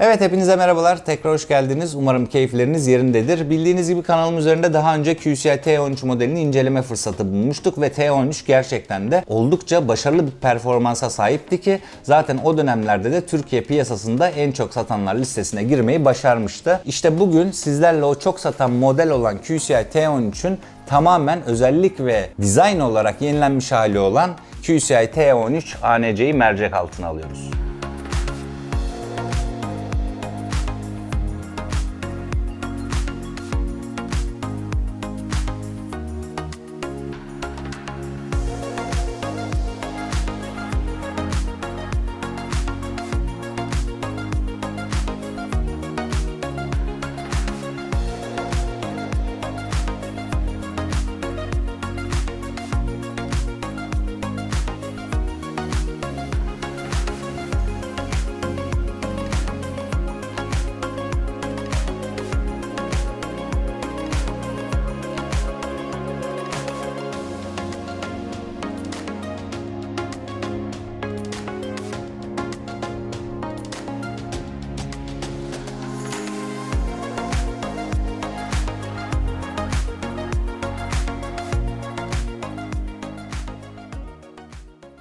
Evet hepinize merhabalar. Tekrar hoş geldiniz. Umarım keyifleriniz yerindedir. Bildiğiniz gibi kanalım üzerinde daha önce QCI T13 modelini inceleme fırsatı bulmuştuk ve T13 gerçekten de oldukça başarılı bir performansa sahipti ki zaten o dönemlerde de Türkiye piyasasında en çok satanlar listesine girmeyi başarmıştı. İşte bugün sizlerle o çok satan model olan QCI T13'ün tamamen özellik ve dizayn olarak yenilenmiş hali olan QCI T13 ANC'yi mercek altına alıyoruz.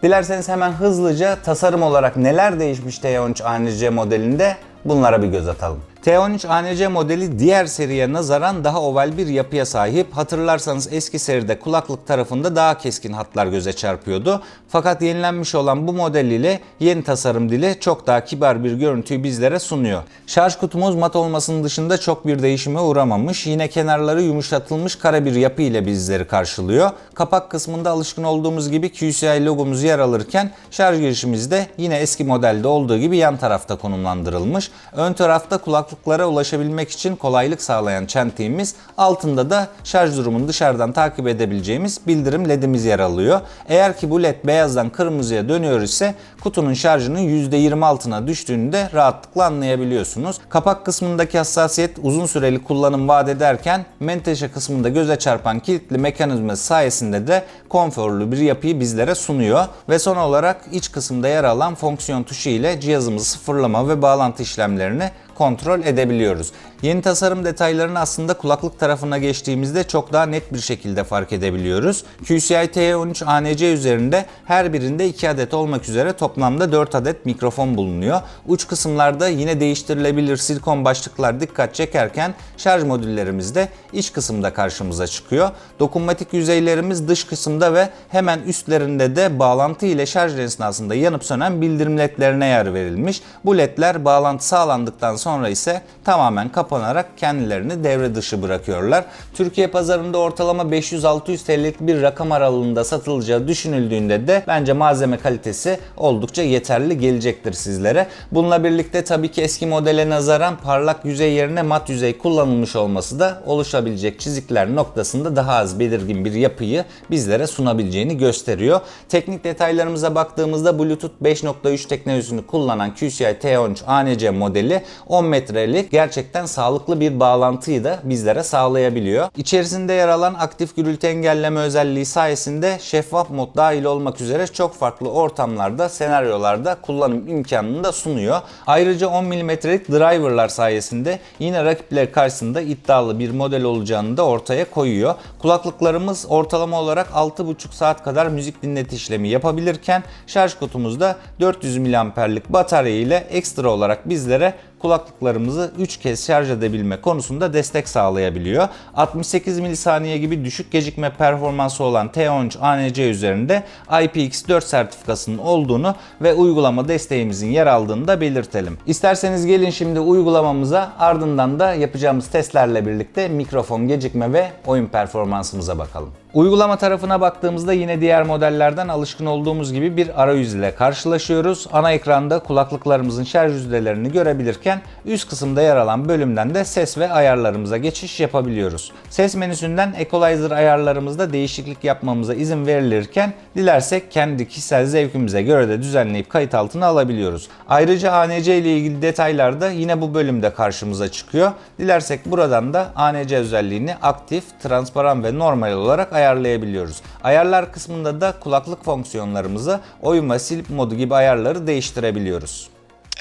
Dilerseniz hemen hızlıca tasarım olarak neler değişmiş T13 ANC modelinde bunlara bir göz atalım. T13 ANC modeli diğer seriye nazaran daha oval bir yapıya sahip. Hatırlarsanız eski seride kulaklık tarafında daha keskin hatlar göze çarpıyordu. Fakat yenilenmiş olan bu model ile yeni tasarım dili çok daha kibar bir görüntüyü bizlere sunuyor. Şarj kutumuz mat olmasının dışında çok bir değişime uğramamış. Yine kenarları yumuşatılmış kara bir yapı ile bizleri karşılıyor. Kapak kısmında alışkın olduğumuz gibi QCI logomuz yer alırken şarj girişimiz de yine eski modelde olduğu gibi yan tarafta konumlandırılmış. Ön tarafta kulaklıklara ulaşabilmek için kolaylık sağlayan çentiğimiz, altında da şarj durumunu dışarıdan takip edebileceğimiz bildirim ledimiz yer alıyor. Eğer ki bu led beyazdan kırmızıya dönüyor ise kutunun şarjının %20 altına düştüğünü de rahatlıkla anlayabiliyorsunuz. Kapak kısmındaki hassasiyet uzun süreli kullanım vaat ederken menteşe kısmında göze çarpan kilitli mekanizması sayesinde de konforlu bir yapıyı bizlere sunuyor. Ve son olarak iç kısımda yer alan fonksiyon tuşu ile cihazımızı sıfırlama ve bağlantı işlemlerini kontrol edebiliyoruz. Yeni tasarım detaylarını aslında kulaklık tarafına geçtiğimizde çok daha net bir şekilde fark edebiliyoruz. QCI T13 ANC üzerinde her birinde 2 adet olmak üzere toplamda 4 adet mikrofon bulunuyor. Uç kısımlarda yine değiştirilebilir silikon başlıklar dikkat çekerken şarj modüllerimiz de iç kısımda karşımıza çıkıyor. Dokunmatik yüzeylerimiz dış kısımda ve hemen üstlerinde de bağlantı ile şarj esnasında yanıp sönen bildirim ledlerine yer verilmiş. Bu ledler bağlantı sağlandıktan sonra ise tamamen kapanarak kendilerini devre dışı bırakıyorlar. Türkiye pazarında ortalama 500-600 TL'lik bir rakam aralığında satılacağı düşünüldüğünde de bence malzeme kalitesi oldukça yeterli gelecektir sizlere. Bununla birlikte tabii ki eski modele nazaran parlak yüzey yerine mat yüzey kullanılmış olması da oluşabilecek çizikler noktasında daha az belirgin bir yapıyı bizlere sunabileceğini gösteriyor. Teknik detaylarımıza baktığımızda Bluetooth 5.3 teknolojisini kullanan QCI T13 ANC modeli 10 metrelik gerçekten sağlıklı bir bağlantıyı da bizlere sağlayabiliyor. İçerisinde yer alan aktif gürültü engelleme özelliği sayesinde şeffaf mod dahil olmak üzere çok farklı ortamlarda, senaryolarda kullanım imkanını da sunuyor. Ayrıca 10 mm'lik driverlar sayesinde yine rakipler karşısında iddialı bir model olacağını da ortaya koyuyor. Kulaklıklarımız ortalama olarak 6,5 saat kadar müzik dinleti işlemi yapabilirken şarj kutumuzda 400 mAh'lik batarya ile ekstra olarak bizlere kulaklıklarımızı 3 kez şarj edebilme konusunda destek sağlayabiliyor. 68 milisaniye gibi düşük gecikme performansı olan T13 ANC üzerinde IPX4 sertifikasının olduğunu ve uygulama desteğimizin yer aldığını da belirtelim. İsterseniz gelin şimdi uygulamamıza ardından da yapacağımız testlerle birlikte mikrofon gecikme ve oyun performansımıza bakalım. Uygulama tarafına baktığımızda yine diğer modellerden alışkın olduğumuz gibi bir arayüz ile karşılaşıyoruz. Ana ekranda kulaklıklarımızın şarj yüzdelerini görebilirken üst kısımda yer alan bölümden de ses ve ayarlarımıza geçiş yapabiliyoruz. Ses menüsünden equalizer ayarlarımızda değişiklik yapmamıza izin verilirken dilersek kendi kişisel zevkimize göre de düzenleyip kayıt altına alabiliyoruz. Ayrıca ANC ile ilgili detaylar da yine bu bölümde karşımıza çıkıyor. Dilersek buradan da ANC özelliğini aktif, transparan ve normal olarak ayarlayabiliyoruz. Ayarlar kısmında da kulaklık fonksiyonlarımızı oyun ve modu gibi ayarları değiştirebiliyoruz.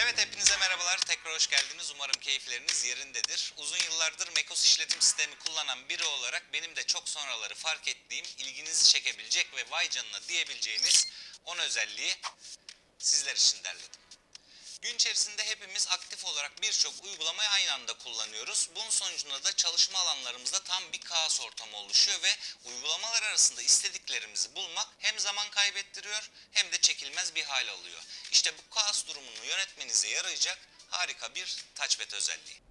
Evet hepinize merhabalar. Tekrar hoş geldiniz. Umarım keyifleriniz yerindedir. Uzun yıllardır macOS işletim sistemi kullanan biri olarak benim de çok sonraları fark ettiğim, ilginizi çekebilecek ve vay canına diyebileceğiniz 10 özelliği sizler için derledim. Gün içerisinde hepimiz aktif olarak birçok uygulamayı aynı anda kullanıyoruz. Bunun sonucunda da çalışma alanlarımızda tam bir kaos ortamı oluşuyor ve uygulamalar arasında istediklerimizi bulmak hem zaman kaybettiriyor hem de çekilmez bir hal alıyor. İşte bu kaos durumunu yönetmenize yarayacak harika bir touchpad özelliği.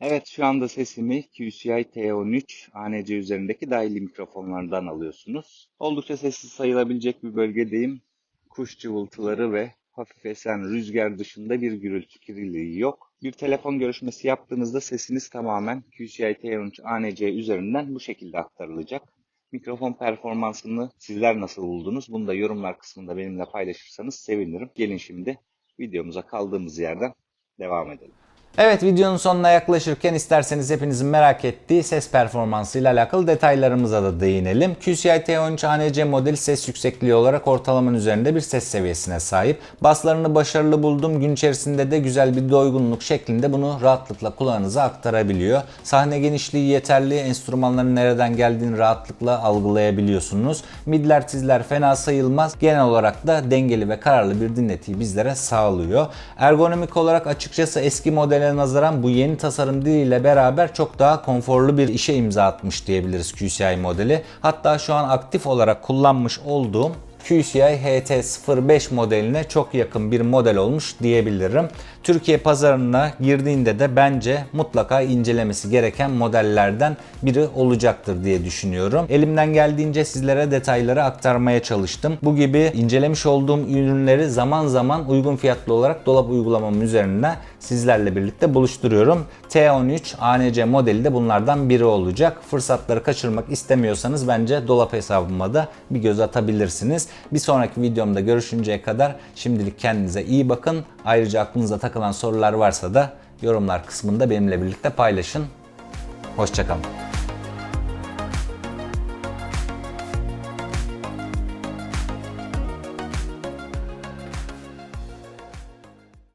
Evet şu anda sesimi QCI T13 ANC üzerindeki dahili mikrofonlardan alıyorsunuz. Oldukça sessiz sayılabilecek bir bölgedeyim. Kuş cıvıltıları ve hafif esen rüzgar dışında bir gürültü kirliliği yok. Bir telefon görüşmesi yaptığınızda sesiniz tamamen QCI T13 ANC üzerinden bu şekilde aktarılacak. Mikrofon performansını sizler nasıl buldunuz? Bunu da yorumlar kısmında benimle paylaşırsanız sevinirim. Gelin şimdi videomuza kaldığımız yerden devam edelim. Evet videonun sonuna yaklaşırken isterseniz hepinizin merak ettiği ses performansı ile alakalı detaylarımıza da değinelim. QCI T13 ANC modeli ses yüksekliği olarak ortalamanın üzerinde bir ses seviyesine sahip. Baslarını başarılı buldum. Gün içerisinde de güzel bir doygunluk şeklinde bunu rahatlıkla kulağınıza aktarabiliyor. Sahne genişliği yeterli. Enstrümanların nereden geldiğini rahatlıkla algılayabiliyorsunuz. Midler tizler fena sayılmaz. Genel olarak da dengeli ve kararlı bir dinletiyi bizlere sağlıyor. Ergonomik olarak açıkçası eski modele nazaran bu yeni tasarım diliyle beraber çok daha konforlu bir işe imza atmış diyebiliriz QCI modeli. Hatta şu an aktif olarak kullanmış olduğum QCI HT05 modeline çok yakın bir model olmuş diyebilirim. Türkiye pazarına girdiğinde de bence mutlaka incelemesi gereken modellerden biri olacaktır diye düşünüyorum. Elimden geldiğince sizlere detayları aktarmaya çalıştım. Bu gibi incelemiş olduğum ürünleri zaman zaman uygun fiyatlı olarak dolap uygulamamın üzerinde sizlerle birlikte buluşturuyorum. T13 ANC modeli de bunlardan biri olacak. Fırsatları kaçırmak istemiyorsanız bence dolap hesabıma da bir göz atabilirsiniz. Bir sonraki videomda görüşünceye kadar şimdilik kendinize iyi bakın. Ayrıca aklınıza takılan sorular varsa da yorumlar kısmında benimle birlikte paylaşın. Hoşçakalın.